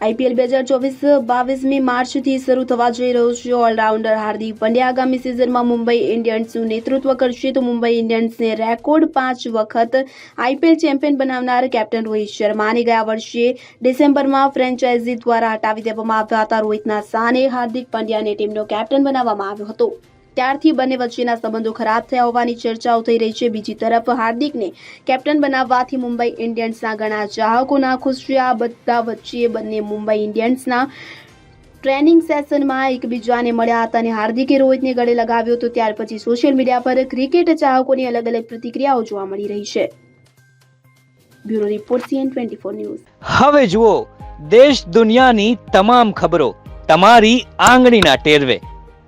IPL બે હજાર ચોવીસ, બાવીસમી માર્ચથી શરૂ થવા જઈ રહ્યો છે ઓલરાઉન્ડર હાર્દિક પંડ્યા. આગામી સિઝનમાં મુંબઈ ઇન્ડિયન્સનું નેતૃત્વ કરશે તો મુંબઈ ઇન્ડિયન્સને રેકોર્ડ પાંચ વખત આઈપીએલ ચેમ્પિયન બનાવનાર કેપ્ટન રોહિત શર્માને ગયા વર્ષે ડિસેમ્બરમાં ફ્રેન્ચાઇઝી દ્વારા હટાવી દેવામાં આવ્યા હતા. રોહિતના સ્થાને હાર્દિક પંડ્યાને ટીમનો કેપ્ટન બનાવવામાં આવ્યો હતો. ત્યારથી બંને વચ્ચેના સંબંધો ખરાબ થયા હોવાની ચર્ચાઓ થઈ રહી છે. બીજી તરફ હાર્દિકને કેપ્ટન બનાવવાથી મુંબઈ ઇન્ડિયન્સના ઘણા ચાહકો નાખુશ છે આ બધા વચ્ચે બંને મુંબઈ ઇન્ડિયન્સના ટ્રેનિંગ સેશનમાં એકબીજાને મળ્યા હતા અને હાર્દિકે રોહિતને ગળે લગાવ્યો હતો. ત્યાર પછી સોશિયલ મીડિયા પર ક્રિકેટ ચાહકોની અલગ અલગ પ્રતિક્રિયાઓ જોવા મળી રહી છે. Bureau report C N twenty four news. હવે જુઓ, દેશ દુનિયાની તમામ ખબરો તમારી આંગળીના ટેરવે.